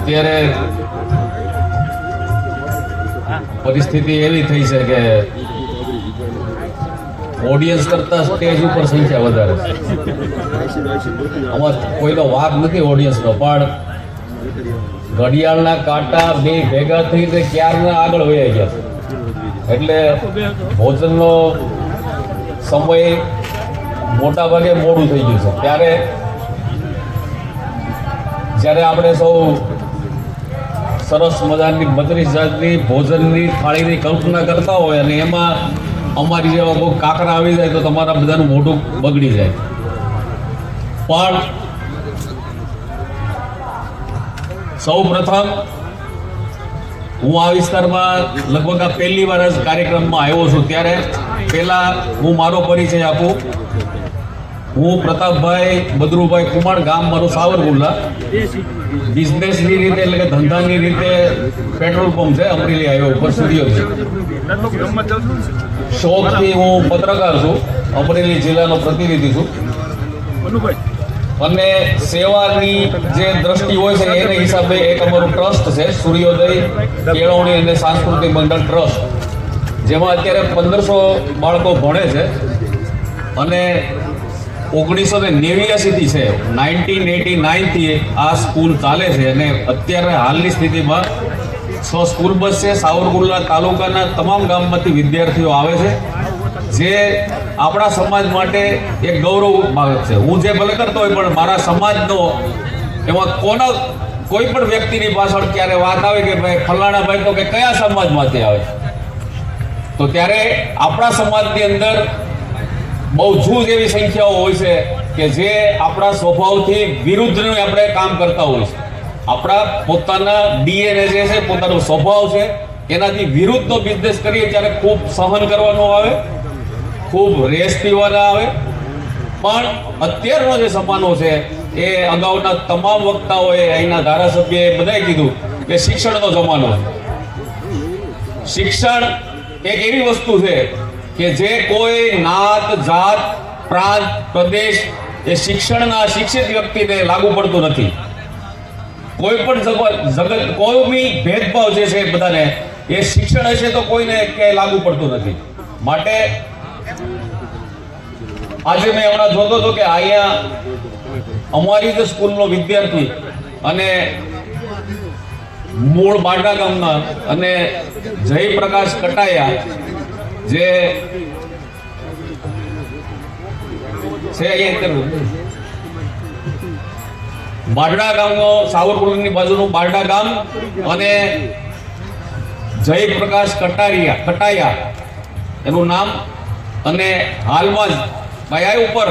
અત્યારે પરિસ્થિતિ એવી થઈ છે કે ઓડિયન્સ કરતા સ્ટેજ ઉપર સંખ્યા વધારે આમાં કોઈનો વાક નથી ઓડિયન્સનો પણ ઘડિયાળના કાંટા બે ભેગા થઈ તે ક્યારના આગળ વયા ગયા. એટલે ભોજનનો સમય મોટા ભાગે મોડું થઈ ગયું છે. ત્યારે જ્યારે આપણે સૌ સરસ મજાની બત્રીસ જાતની ભોજનની થાળીની કલ્પના કરતા હોય અને એમાં અમારી જેવા કોઈ કાકરા આવી જાય તો તમારા બધાનું મોઢું બગડી જાય. પણ સૌ પ્રથમ હું આ વિસ્તારમાં લગભગ આ પહેલી વાર જ કાર્યક્રમમાં આવ્યો છું. ત્યારે પહેલાં હું મારો પરિચય આપું. હું પ્રતાપભાઈ બદરુભાઈ કુમાર ગામ મારું સાવરકુંડલા. બિઝનેસની રીતે એટલે કે ધંધાની રીતે પેટ્રોલ પંપ છે, અમરેલી હાઈવે ઉપર સૂર્યોદય શોખથી હું પત્રકાર છું, અમરેલી જિલ્લાનો પ્રતિનિધિ છું. અને સેવાની જે દ્રષ્ટિ હોય છે, એને હિસાબે એક અમારું ટ્રસ્ટ છે, સૂર્યોદય, કેળવણી અને સાંસ્કૃતિક મંડળ ટ્રસ્ટ. જેમાં અત્યારે પંદરસો બાળકો ભણે છે. અને ઓગણીસો ને નેવ્યાસીથી છે. નાઇન્ટીન એટી નાઇનથી આ સ્કૂલ ચાલે છે અને અત્યારે હાલની સ્થિતિમાં છ સ્કૂલ બસ છે. સાવરકુંડલા તાલુકાના તમામ ગામમાંથી વિદ્યાર્થીઓ આવે છે. જે આપણા સમાજ માટે એક ગૌરવ બાબત છે. હું જે ભલે કરતો હોય, પણ મારા સમાજનો એમાં કોના, કોઈ પણ વ્યક્તિની પાછળ ક્યારે વાત આવે કે ભાઈ ફલાણા ભાઈ તો કે કયા સમાજમાંથી આવે તો ત્યારે આપણા સમાજની અંદર બહુ જૂજ એવી સંખ્યાઓ હોય છે કે જે આપણા સ્વભાવથી વિરુદ્ધનું આપણે કામ કરતા હોય છે. આપણા પોતાના ડીએનએ જે છે, પોતાનો સ્વભાવ છે, એનાથી વિરુદ્ધનો બિઝનેસ કરીએ ત્યારે ખૂબ સહન કરવાનો આવે, ખૂબ રેસ પીવાના આવે. પણ અત્યારનો જે સમાનો છે, એ અગાઉના તમામ વક્તાઓએ અહીંના ધારાસભ્યએ બધાએ કીધું કે શિક્ષણનો જમાનો શિક્ષણ એક એવી વસ્તુ છે કે જે કોઈ નાત, જાત, પ્રાંત, પ્રદેશ એ શિક્ષણના શિક્ષિત વ્યક્તિને લાગુ પડતું નથી. કોઈ પણ જગત કોમી ભેદભાવ જે છે બધાને, એ શિક્ષણ હશે તો કોઈને ક્યાંય લાગુ પડતું નથી. માટે આજે મેં હમણાં જોતો હતો કે અહીંયા અમારી જ સ્કૂલનો વિદ્યાર્થી અને મૂળ બાટા ગામના અને જયપ્રકાશ કટાયા જે છે બારડા ગામનો સાવરકુંડની બાજુનું બારડા ગામ અને જયપ્રકાશ કટારિયા, કટાયા એનું નામ અને હાલમાં જ ભાઈ ઉપર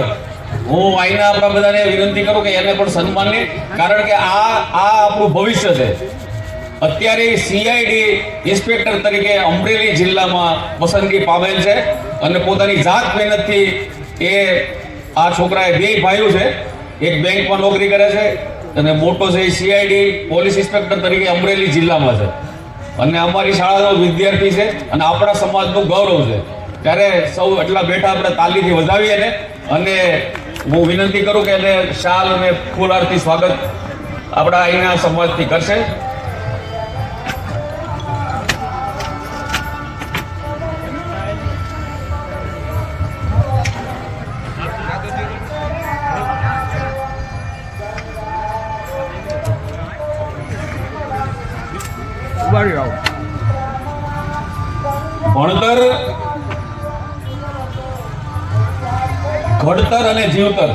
હું અહીંના આપણા બધાને વિનંતી કરું કે એને પણ સન્માનની કારણ કે આ આ આપણું ભવિષ્ય છે. અત્યારે સીઆઈડી ઇન્સ્પેક્ટર તરીકે અમરેલી જિલ્લામાં પસંદગી પામેલ છે અને પોતાની જાત મહેનતથી એ આ છોકરાએ બે ભાઈઓ છે. એક બેંકમાં નોકરી કરે છે અને મોટો છે એ સીઆઈડી પોલીસ ઇન્સ્પેક્ટર તરીકે અમરેલી જિલ્લામાં છે. અને અમારી શાળાનો વિદ્યાર્થી છે અને આપણા સમાજનું ગૌરવ છે. ત્યારે સૌ એટલા બેઠા આપણે તાલીથી વધાવીએ ને અને હું વિનંતી કરું કે એને શાલ અને ફૂલહારથી સ્વાગત આપણા અહીંના સમાજથી કરશે. ભણતર, ઘડતર અને જીવતર.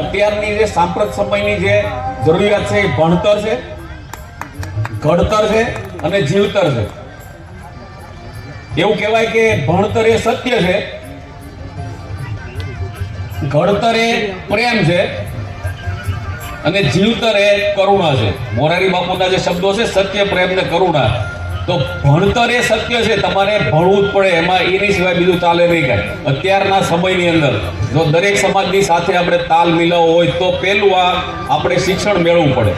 અત્યારની જે સાંપ્રત સમયની જે જરૂરિયાત છે એ ભણતર છે, ઘડતર છે અને જીવતર છે. એવું કહેવાય કે ભણતર એ સત્ય છે, ઘડતર એ પ્રેમ છે અને જીવતર એ કરુણા છે. મોરારી બાપુના જે શબ્દો છે, સત્ય, પ્રેમ ને કરુણા. તો ભણતર એ સત્ય છે, તમારે ભણવું જ પડે, એમાં એની સિવાય બીજું ચાલે નહીં કાંઈ. અત્યારના સમયની અંદર, જો દરેક સમાજની સાથે આપણે તાલ મિલાવવો હોય, તો પહેલું આ આપણે શિક્ષણ મેળવવું પડે.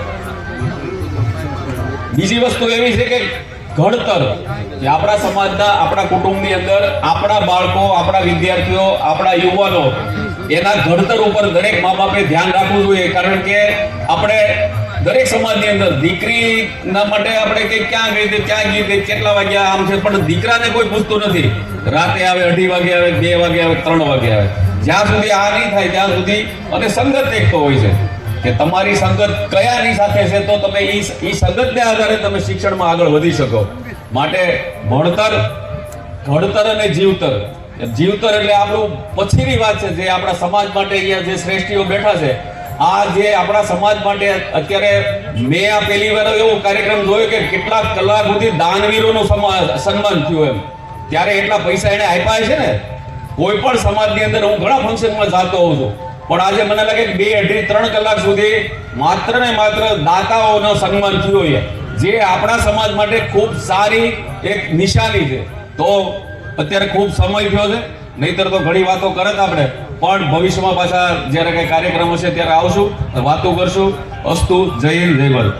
બીજી વસ્તુ એવી છે કે ઘડતર કે આપણા સમાજના, આપણા કુટુંબની અંદર, આપણા બાળકો, આપણા વિદ્યાર્થીઓ, આપણા યુવાનો, એના ઘડતર ઉપર દરેક મા બાપે ધ્યાન રાખવું જોઈએ. કારણ કે આપણે દરેક સમાજની અંદર દીકરીના માટે આપણે કે ક્યાં ગઈ તે ક્યાં ગઈ તે કેટલા વાગ્યા આમ છે, પણ દીકરાને કોઈ પૂછતું નથી. રાતે આવે, અઢી વાગે આવે, બે વાગે આવે, ત્રણ વાગે આવે. જ્યાં સુધી આ નહીં થાય, ત્યાં સુધી અને સંગત એક તો હોય છે. કે તમારી સંગત કયાની સાથે છે તો તમે એ એ સંગતને આધારે તમે શિક્ષણમાં આગળ વધી શકો. માટે ભણતર, ઘડતર અને જીવતર. જીવતર એટલે આપણું પછીની વાત છે, જે આપણા સમાજ માટે અહીંયા જે શ્રેષ્ઠીઓ બેઠા છે, આ જે આપણા સમાજ માટે અત્યારે મેં આ પહેલી વાર એવો કાર્યક્રમ જોયો કે કેટલાક કલાક સુધી દાનવીરોનું સન્માન થયું એમ. ત્યારે એટલા પૈસા એને આપ્યા છે ને, કોઈ પણ સમાજની અંદર હું ઘણા ફંક્શનમાં જાતો હોઉં છું. પણ આજે મને લાગે કે બે અઢી ત્રણ કલાક સુધી માત્ર ને માત્ર દાતાઓનો સન્માન થયો છે જે આપણા સમાજ માટે ખૂબ સારી એક નિશાની છે. તો અત્યારે ખૂબ સમય થયો છે. નહીતર તો ઘણી વાતો કરત આપણે. પણ ભવિષ્યમાં પાછા જ્યારે કંઈ કાર્યક્રમ હશે ત્યારે આવશું, વાતો કરશું. અસ્તુ, જય હિન્દ, જય ભારત.